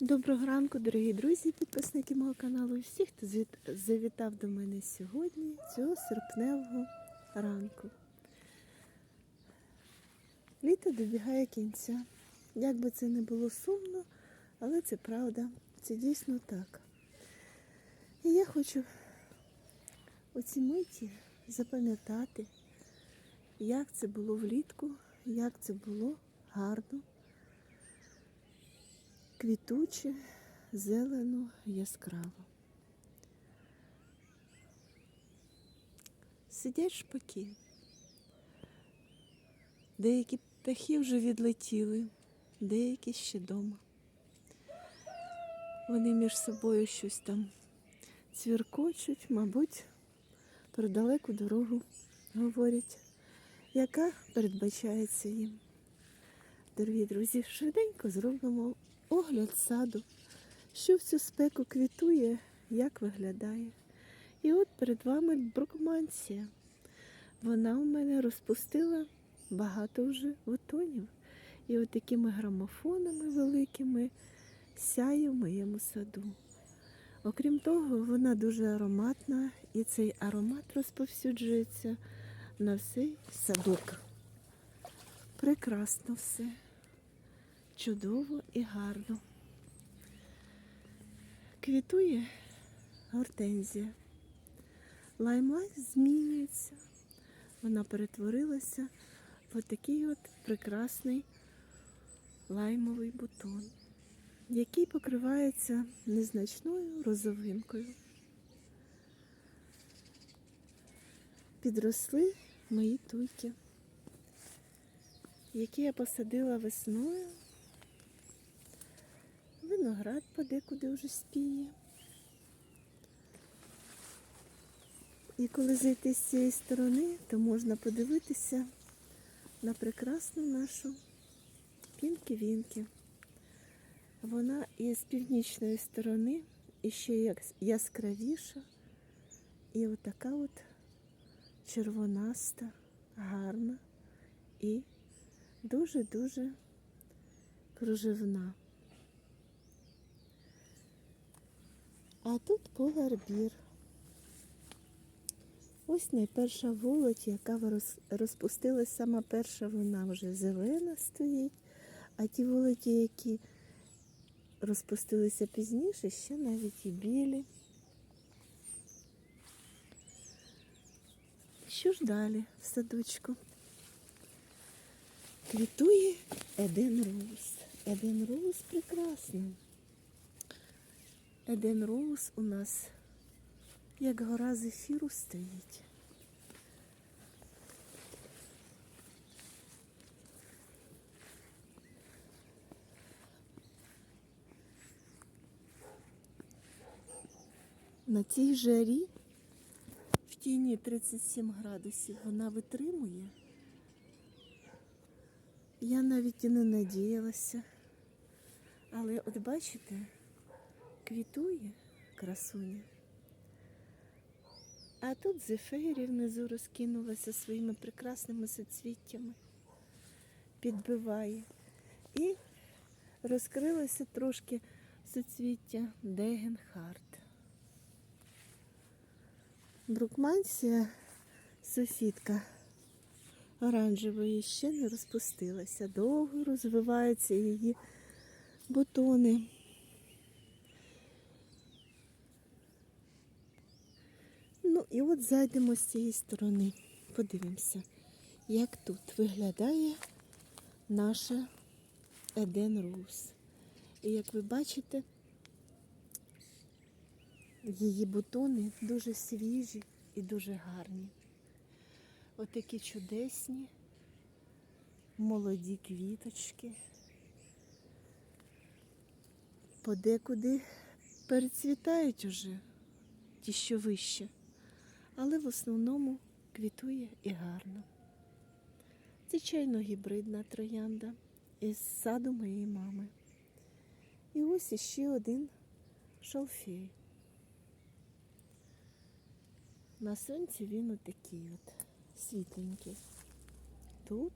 Доброго ранку, дорогі друзі, підписники мого каналу і всі, хто завітав до мене сьогодні, цього серпневого ранку. Літо добігає кінця. Як би це не було сумно, але це правда, це дійсно так. І я хочу у цій миті запам'ятати, як це було влітку, як це було гарно квітуче, зелено, яскраво. Сидять шпаки. Деякі птахи вже відлетіли, деякі ще дома. Вони між собою щось там цвіркочуть, мабуть, про далеку дорогу говорять, яка передбачається їм. Дорогі друзі, швиденько зробимо огляд саду, що в цю спеку квітує, як виглядає. І от перед вами брукманція. Вона у мене розпустила багато вже бутонів. І от такими грамофонами великими сяє в моєму саду. Окрім того, вона дуже ароматна, і цей аромат розповсюджується на всей садок. Прекрасно все чудово і гарно. Квітує гортензія. Лаймлайф змінюється. Вона перетворилася в такий от прекрасний лаймовий бутон, який покривається незначною розовинкою. Підросли мої туйки, які я посадила весною Виноград подекуди вже спіє. І коли зайти з цієї сторони, то можна подивитися на прекрасну нашу пінки-вінки. Вона і з північної сторони і ще яскравіша. І отака от червонаста, гарна і дуже-дуже кружевна. А тут поларбір. Ось найперша волоть, яка розпустилась, сама перша, вона вже зелена стоїть, а ті волоті, які розпустилися пізніше, ще навіть і білі. Що ж далі в садочку? Квітує Еден Роуз. Еден Роуз прекрасний. Еден Роуз у нас як гора зефіру стоїть. На цій жарі в тіні 37 градусів вона витримує. Я навіть і не надіялася. Але от бачите, квітує красуня. А тут зефирі внизу розкинулася своїми прекрасними соцвіттями, підбиває. І розкрилося трошки соцвіття Дегенхарт. Брукмансія, сусідка оранжевої, ще не розпустилася. Довго розвиваються її бутони. Ну і от зайдемо з цієї сторони. Подивимося, як тут виглядає наша Еден Роуз. І як ви бачите, її бутони дуже свіжі і дуже гарні. Отакі чудесні, молоді квіточки. Подекуди перецвітають уже ті, що вище але в основному квітує і гарно. Звичайно, гібридна троянда із саду моєї мами. І ось іще один шалфей. На сонці він отакий от світленький. Тут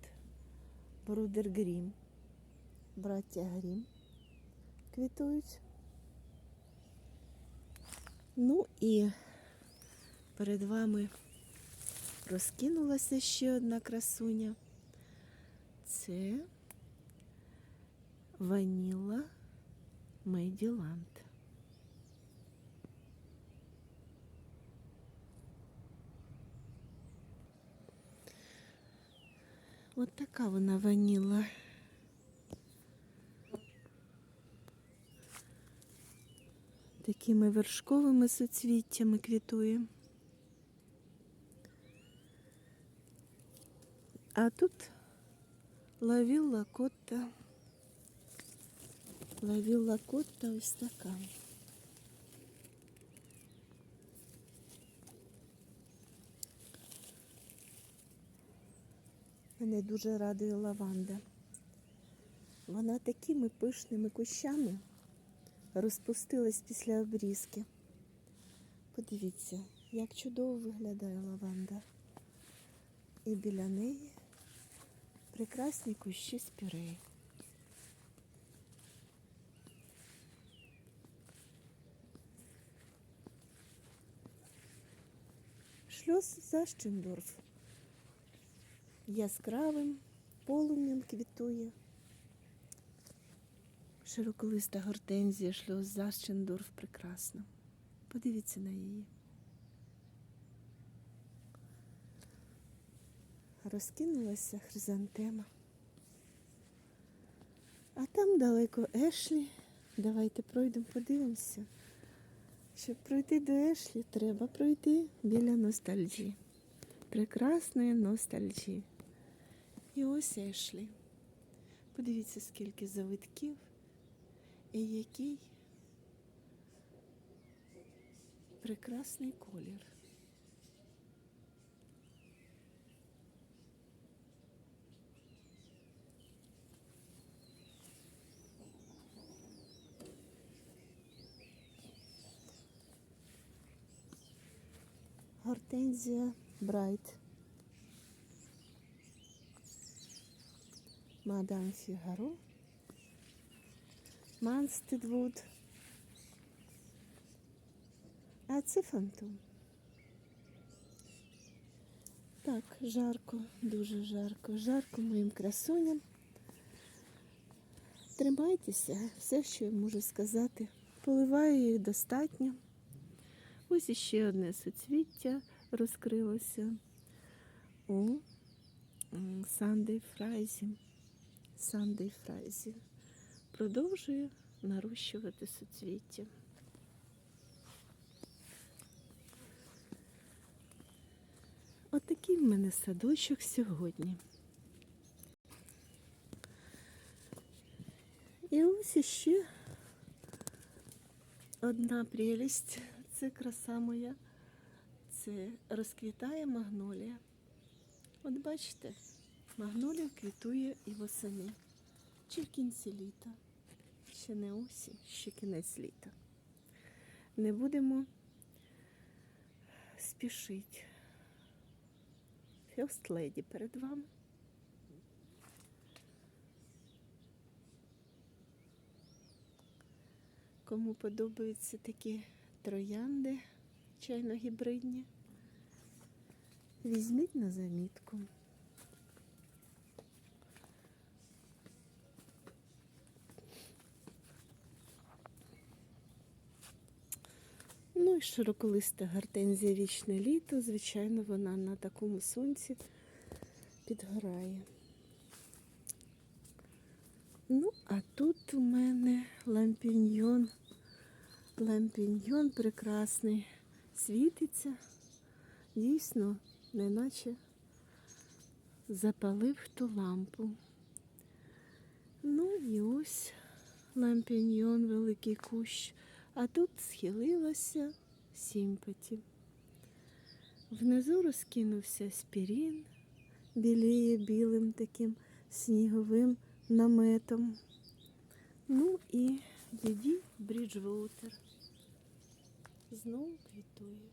брудер Грім, браття Грім. квітують. Ну і перед вами розкинулася ще одна красуня. Це Ваніла Мейділанд. От така вона ваніла. Такими вершковими суцвіттями квітує. А тут лавілла котта. Лавілла котта ось така. Мене дуже радує лаванда. Вона такими пишними кущами розпустилась після обрізки. Подивіться, як чудово виглядає лаванда. І біля неї прекрасні кущі спіреї. Шльос Защендорф яскравим полум'ям квітує. Широколиста гортензія шльос Защендорф прекрасна. Подивіться на її. Розкинулася хризантема. А там далеко Ешлі. Давайте пройдемо, подивимося. Щоб пройти до Ешлі, треба пройти біля ностальджі. Прекрасної ностальджі. І ось Ешлі. Подивіться, скільки завитків і який прекрасний колір. Гортензія Брайт. Мадам Фігаро. Манстедвуд. А це фантом. Так, жарко, дуже жарко. Жарко моїм красуням. Тримайтеся, все, що я можу сказати. Поливаю їх достатньо. Ось іще одне суцвіття розкрилося у Сандей Фрайзі. Сандей Фрайзі. Продовжую нарощувати суцвіття. Отакий в мене садочок сьогодні. І ось іще одна прелість. Це краса моя. Це розквітає магнолія. От бачите, магнолія квітує і восени. Чи в кінці літа. Ще не осінь, ще кінець літа. Не будемо спішити. First Lady перед вами. Кому подобаються такі троянди чайно-гібридні, візьміть на замітку. Ну і широколиста гортензія вічне літо. Звичайно, вона на такому сонці підгорає. Ну, а тут у мене лампіньйон. Лампіньйон прекрасний. Світиться. Дійсно, неначе запалив хто лампу. Ну і ось лампіньйон, великий кущ. А тут схилилася сімпаті. Внизу розкинувся аспірін, біліє білим таким сніговим наметом. Ну і діді Бріджвотер. Знову квітує.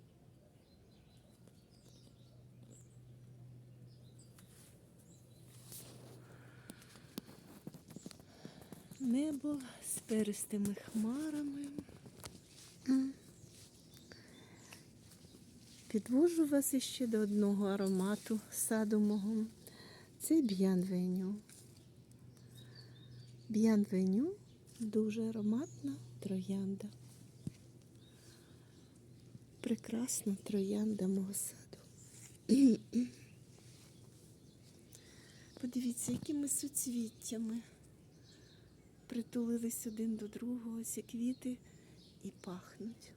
Небо з перистими хмарами. Підвожу вас іще до одного аромату саду мого. Це б'янвеню. Б'янвеню дуже ароматна троянда. Прекрасна троянда мого саду. Подивіться, якими суцвіттями притулились один до другого, ці квіти і пахнуть.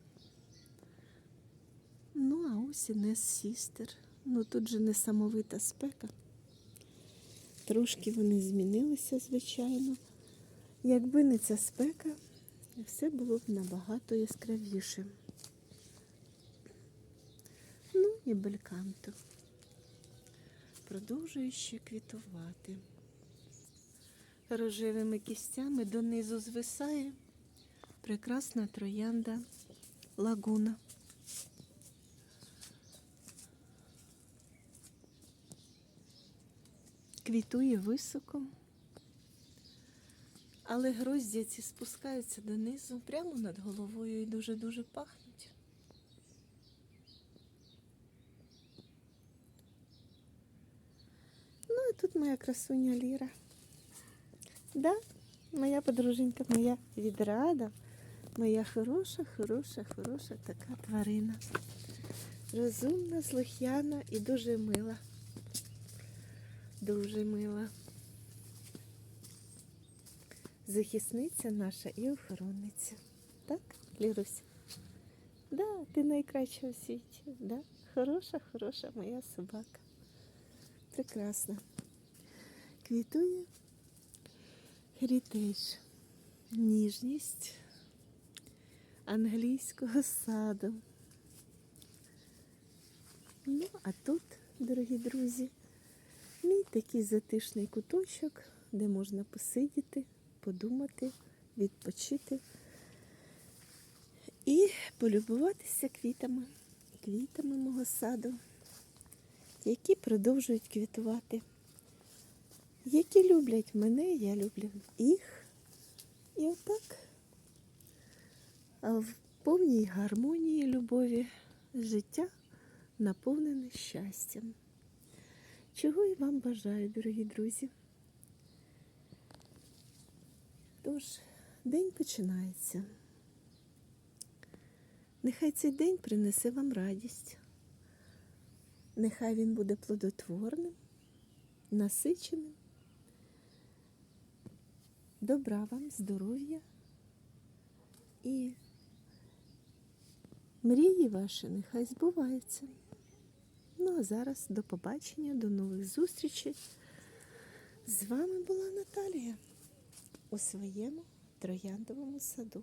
Ну, а ось і Нес Сістер. Ну тут же несамовита спека. Трошки вони змінилися, звичайно. Якби не ця спека, все було б набагато яскравіше. Ну і бельканто. Продовжує ще квітувати. Рожевими кістями донизу звисає прекрасна троянда лагуна. Квітує високо, але гроздя ці спускаються донизу прямо над головою і дуже-дуже пахнуть. Ну, а тут моя красуня Ліра. Да, моя подруженька, моя відрада, моя хороша, хороша, хороша така тварина. Розумна, слух'яна і дуже мила. Дуже мила. Захисниця наша і охоронниця. Так, Лірусь? Да, ти найкраща у світі. Да? Хороша, хороша моя собака. Прекрасна. Квітує Heritage. Ніжність англійського саду. Ну, а тут, дорогі друзі, мій такий затишний куточок, де можна посидіти, подумати, відпочити і полюбуватися квітами, квітами мого саду, які продовжують квітувати, які люблять мене, я люблю їх. І отак в повній гармонії любові життя наповнене щастям. Чого і вам бажаю, дорогі друзі. Тож, день починається. Нехай цей день принесе вам радість. Нехай він буде плодотворним, насиченим. Добра вам, здоров'я і мрії ваші нехай збуваються. Ну а зараз до побачення, до нових зустрічей. З вами була Наталія у своєму трояндовому саду.